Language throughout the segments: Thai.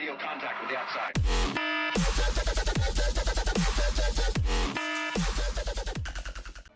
radio contact with the outside.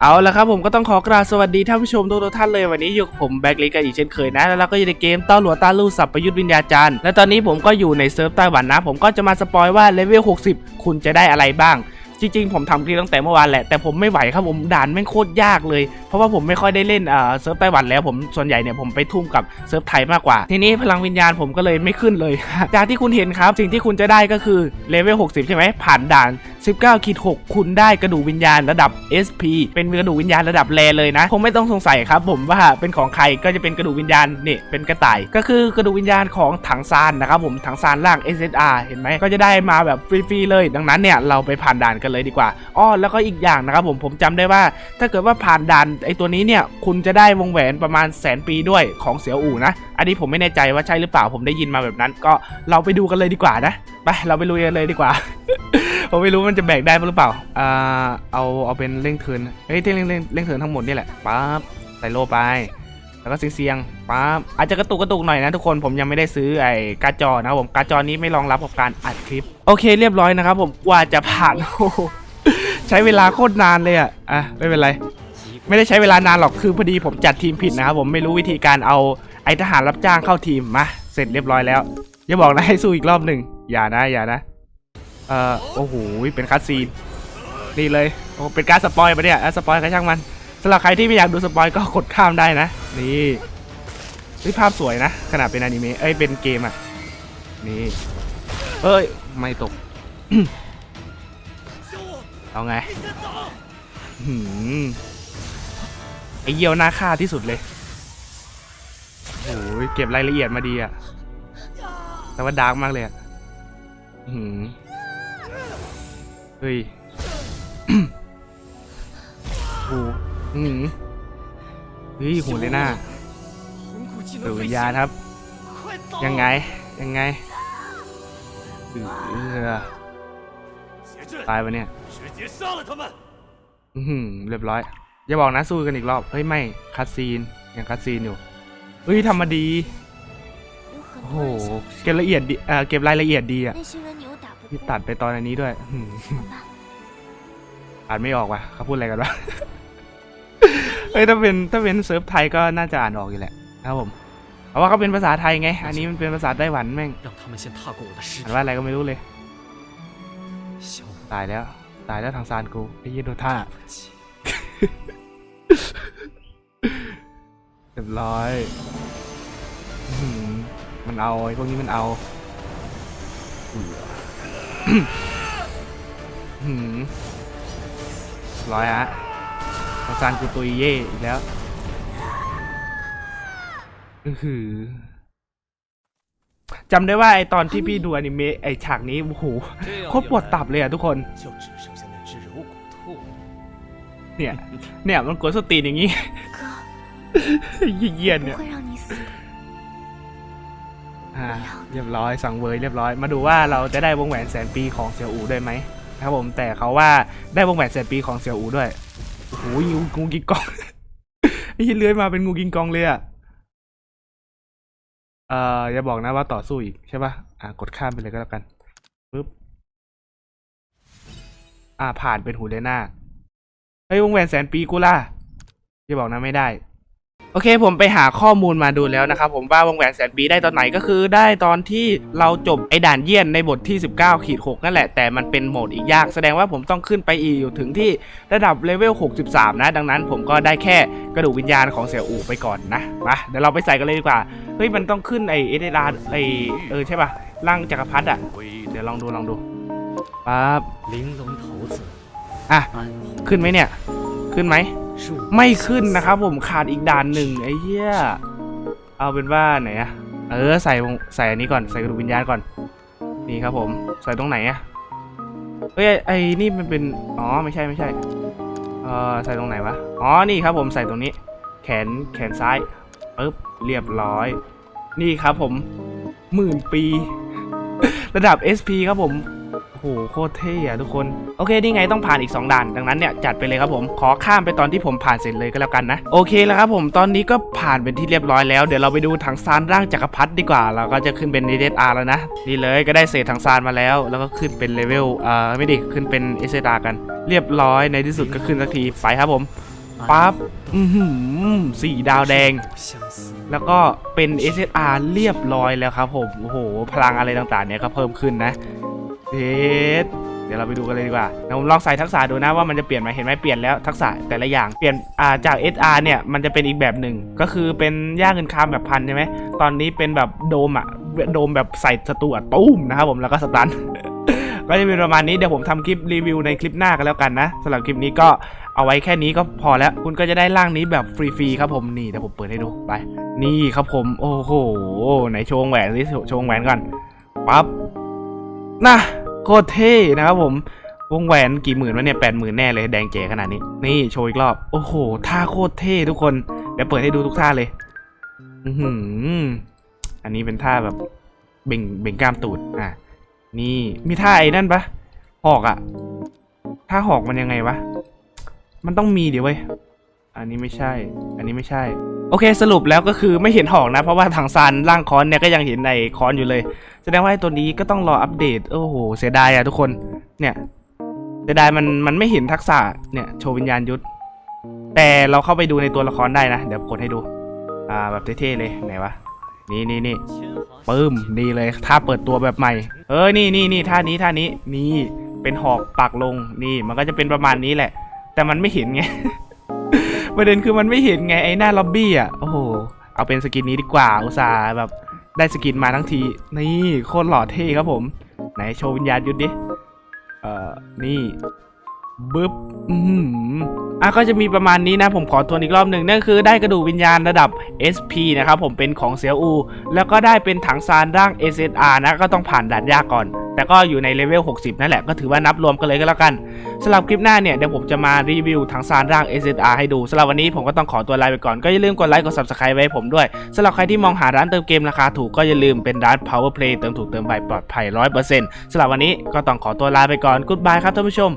เอาละครับผมก็ต้องขอกราบสวัสดีท่านผู้ชมทุกท่านเลยวันนี้อยู่กับผมแบ็กลิกกันอีกเช่นเคยนะ แล้วเราก็อยู่ในเกมเต้าหลัวตาลู่สับประยุทธ์วิญญาจารย์และตอนนี้ผมก็อยู่ในเซิร์ฟไต้หวันนะ ผมก็จะมาสปอยว่าเลเวล60 คุณจะได้อะไรบ้าง จริงๆ ผมทำคลิปตั้งแต่เมื่อวานแหละ แต่ผมไม่ไหวครับผมด่านแม่งโคตรยากเลย เพราะว่าผมไม่ค่อยได้เล่นเอ่อเซิร์ฟไต้หวันแล้วผมส่วนใหญ่เนี่ยผมไปทุ่มกับเซิร์ฟไทยมากกว่า ทีนี้พลังวิญญาณผมก็เลยไม่ขึ้นเลย จากที่คุณเห็นครับ สิ่งที่คุณจะได้ก็คือเลเวล60 ใช่ไหมผ่านด่าน 19ขีด6คุณได้กระดูกวิญญาณระดับ SP เป็นกระดูกวิญญาณระดับแรเลยนะคงไม่ต้องสงสัยครับ ผมว่าเป็นของใครก็จะเป็นกระดูกวิญญาณเนี่ยเป็นกระต่าย ก็คือกระดูกวิญญาณของถังซานนะครับผมถังซานล่าง SSR เห็นไหมก็จะได้มาแบบฟรีๆเลย ดังนั้นเนี่ยเราไปผ่านด่านกันเลยดีกว่าอ้อแล้วก็อีกอย่างนะครับผมผมจำได้ว่า ถ้าเกิดว่าผ่านด่านไอตัวนี้เนี่ยคุณจะได้วงแหวนประมาณแสนปีด้วยของเสียวอู่นะ อันนี้ผมไม่แน่ใจว่าใช่หรือเปล่าผมได้ยินมาแบบนั้น ก็เราไปดูกันเลยดีกว่านะไปเราไปลุยกันเลยดีกว่า ผมไม่รู้มันจะแบกได้หรือเปล่า อ่า เอาเอาเป็นเร่งเทินเฮ้ยเร่งเร่งเร่งเทินทั้งหมดนี่แหละปั๊บใส่โลไป แล้วก็เสียงๆปั๊บอาจจะกระตุกกระตุกหน่อยนะทุกคนผมยังไม่ได้ซื้อไอ้การ์ดจอนะครับผมการ์ดจอนี้ไม่รองรับกับการอัดคลิป โอเคเรียบร้อยนะครับผมกว่าจะผ่านใช้เวลาโคตรนานเลยอะอะไม่เป็นไรไม่ได้ใช้เวลานานหรอกคือพอดีผมจัดทีมผิดนะครับผมไม่รู้วิธีการเอาไอทหารรับจ้างเข้าทีมมาเสร็จเรียบร้อยแล้วอย่าบอกนะให้สู้อีกรอบหนึ่งอย่านะอย่านะ เอ่อโอ้โหเป็นคัดซีนนี่เลยโอ้เป็นการสปอยล์ปเนี่ยอะสปอยล์ก็ช่างมันสำหรับใครที่ไม่อยากดูสปอยก็กดข้ามได้นะ นี่นี่ภาพสวยนะ ขนาดเป็นอนิเมะเอ้ยเป็นเกมอะ นี่ เอ้ย ไม่ตก เอาไงหืมไอเยี่ยวหน้าฆ่าที่สุดเลยโอ้ยเก็บรายละเอียดมาดีอะแต่ว่าดาร์กมากเลยอะหืม เฮ้ยโหหนิงเฮ้ยโหเลยหน้าหรืวิาครับ ยังไง ยังไงเออตายไปเนี่ยอืมเรียบร้อย อย่าบอกนะสู้กันอีกรอบ เฮ้ย ไม่คาซีนยังคาซีนอยู่เฮ้ยทำมาดี โอ้โห เก็บละเอียดดีเก็บรายละเอียดดีอะ 那些人扭打不 นี่ 过， ตัดไปตอนอันนี้ด้วยอื้อหือ 怎么办？ อ่านไม่ออกว่ะเขาพูดอะไรกันวะ เฮ้ยถ้าเป็นถ้าเป็นเซิร์ฟไทยก็น่าจะอ่านออกอยู่แหละครับผมเพราะว่าเขาเป็นภาษาไทยไง อันนี้มันเป็นภาษาไต้หวันแม่ง 让他们先踏过我的尸 อ่าน 体。 ว่าอะไรก็ไม่รู้เลย 小虎 ตายแล้ว ตายแล้วทางซานกูไอ้ยี่ดูท่า 对不起， เรียบร้อยอื้อหือมันเอาไอ้พวกนี้มันเอาอื้อหือ ร้อยฮะประสานกูตุยเย่อีกแล้วหือจำได้ว่าไอตอนที่พี่ดูอนิเมะไอฉากนี้โอ้โหโคตรปวดตับเลยอะทุกคน เนี่ย เนี่ยมันกดสตีนอย่างนี้เยี่ยนเนี่ย อ่าเรียบร้อยสั่งเวยเรียบร้อย มาดูว่าเราจะได้วงแหวนแสนปีของเสี่ยวอูด้วยไหมครับผมแต่เขาว่าได้วงแหวนแสนปีของเสี่ยวอูด้วยโอ้โหงูกิงกองไอ้เหี้ยเลื้อยมาเป็นงูกิงกองเลยอะเอ่ออย่าบอกนะว่าต่อสู้อีกใช่ปะอ่ากดข้ามไปเลยก็แล้วกันปึ๊บอ่าผ่านเป็นหูเลน่าเฮ้ยวงแหวนแสนปีกูล่ะอย่าบอกนะไม่ได้ โอเคผมไปหาข้อมูลมาดูแล้วนะครับผมว่าวงแหวนแสนปีได้ตอนไหนก็คือได้ตอนที่เราจบไอ้ด่านเยี่ยนในบทที่ 19ขีด6นั่นแหละ แต่มันเป็นโหมดอีกยาก แสดงว่าผมต้องขึ้นไปอีกถึงที่ระดับเลเวล 63 นะ ดังนั้นผมก็ได้แค่กระดูกวิญญาณของเสี่ยอู่ไปก่อนนะมาเดี๋ยวเราไปใส่กันเลยดีกว่า เฮ้ย มันต้องขึ้นไอ้เอเดราไอ้เออใช่ป่ะร่างจักรพรรดิอะเดี๋ยวลองดูลองดูปั๊บลิงลงโถอะขึ้นไหมเนี่ย ขึ้นไหม ไม่ขึ้นนะครับผมขาดอีกด่านหนึ่งไอ้เหี้ยเอาเป็นว่าไหนอะเออใส่ใส่อันนี้ก่อนใส่กระดูกวิญญาณก่อน นี่ครับผมใส่ตรงไหนอะเอ้ยไอ้นี่มันเป็นอ๋อไม่ใช่ไม่ใช่เออใส่ตรงไหนวะอ๋อนี่ครับผมใส่ตรงนี้ แขนแขนซ้ายปึ๊บเรียบร้อย นี่ครับผมหมื่นปี ระดับ SP ครับผม หโคตรเท่อะทุกคน โอเคนี่ไงต้องผ่านอีก 2ด่านดังนั้นเนี่ยจัดไปเลยครับผมขอข้ามไปตอนที่ผมผ่านเสร็จเลยก็แล้วกันนะโอเคแล้วครับผมตอนนี้ก็ผ่านเป็นที่เรียบร้อยแล้วเดี๋ยวเราไปดูถังซานร่างจักรพรรดิดีกว่า เราก็จะขึ้นเป็น d s r แล้วนะนี่เลยก็ได้เศษถังซานมาแล้ว แล้วก็ขึ้นเป็นเลเวลเอ่อไม่ดิขึ้นเป็น s r กัน เรียบร้อยในที่สุดก็ขึ้นสักทีไปครับผมปั๊บอือหือสี่ดาวแดง，แล้วก็เป็น SSR เรียบร้อยแล้วครับผม โอ้โห พลังอะไรต่างๆเนี่ยก็เพิ่มขึ้นนะ เดดเดี๋ยวเราไปดูกันเลยดีกว่าเดี๋ยวผมลองใส่ทักษะดูนะว่ามันจะเปลี่ยนไหมเห็นไหมเปลี่ยนแล้วทักษะแต่ละอย่างเปลี่ยนอ่าจาก SR เนี่ยมันจะเป็นอีกแบบหนึ่งก็คือเป็นย่าเงินคำแบบพันใช่ไหมตอนนี้เป็นแบบโดมอะโดมแบบใส่ศัตรูอะตุ้มนะครับผมแล้วก็สตันก็จะเป็นประมาณนี้เดี๋ยวผมทำคลิปรีวิวในคลิปหน้ากันแล้วกันนะสำหรับคลิปนี้ก็เอาไว้แค่นี้ก็พอแล้ว คุณก็จะได้ร่างนี้แบบฟรีๆครับผมนี่เดี๋ยวผมเปิดให้ดูไป นี่ครับผม โอ้โหไหนโชว์แหวนสิโชว์แหวนก่อนปั๊บ นะโคตรเท่นะครับผม วงแหวนกี่หมื่นวะเนี่ยแปดหมื่นแน่เลยแดงเจ๋ขนาดนี้ นี่โชว์อีกรอบ โอ้โห ท่าโคตรเท่ทุกคน เดี๋ยวเปิดให้ดูทุกท่าเลย อือหือ อันนี้เป็นท่าแบบเบ่งเบ่งกล้ามตูด อะ นี่มีท่าไอ้นั่นปะหอกอะท่าหอกมันยังไงวะ มันต้องมีเดี๋ยวเว้ย อันนี้ไม่ใช่ อันนี้ไม่ใช่ โอเคสรุปแล้วก็คือไม่เห็นหอกนะ เพราะว่าทางซานร่างคอนเนี่ยก็ยังเห็นในคอนอยู่เลย แสดงว่าตัวนี้ก็ต้องรออัปเดต โอ้โห เสียดายอะทุกคน เนี่ยเสียดายมันมันไม่เห็นทักษะเนี่ยโชว์วิญญาณยุทธแต่เราเข้าไปดูในตัวละครได้นะ เดี๋ยวกดให้ดู อ่าแบบเท่ๆเลยไหนวะนี่นี่นี่ปึ้มนี่เลยท่าเปิดตัวแบบใหม่ เออนี่นี่นี่ท่านี้ท่านี้นี่เป็นหอกปักลงนี่มันก็จะเป็นประมาณนี้แหละ แต่มันไม่เห็นไง ประเด็นคือมันไม่เห็นไงไอ้หน้าล็อบบี้อะโอ้โหเอาเป็นสกินนี้ดีกว่าอุตส่าห์แบบได้สกินมาทั้งที นี่โคตรหล่อเท่ครับผม ไหนโชว์วิญญาณยุทธดิ เอ่อ นี่ บึ๊บอืมอะก็จะมีประมาณนี้นะ ผมขอทวนอีกรอบหนึ่งนั่นคือได้กระดูกวิญญาณระดับ SP นะครับผมเป็นของเซียวอู แล้วก็ได้เป็นถังซานร่าง SSR นะก็ต้องผ่านด่านยากก่อนแต่ก็อยู่ในเลเวล 60 นั่นแหละ ก็ถือว่านับรวมกันเลยก็แล้วกันสำหรับคลิปหน้าเนี่ย เดี๋ยวผมจะมารีวิวถังซานร่าง SSR ให้ดูสำหรับวันนี้ผมก็ต้องขอตัวลาไปก่อน ก็อย่าลืมกดไลค์กด Subscribe ไว้ผมด้วยสำหรับใครที่มองหาร้านเติมเกมราคาถูกก็อย่าลืมเป็นร้าน Power Play เติมถูกเติมไวปลอดภัย 100%สำหรับวันนี้ก็ต้องขอตัวลาไปก่อน Goodbye ครับท่านผู้ชม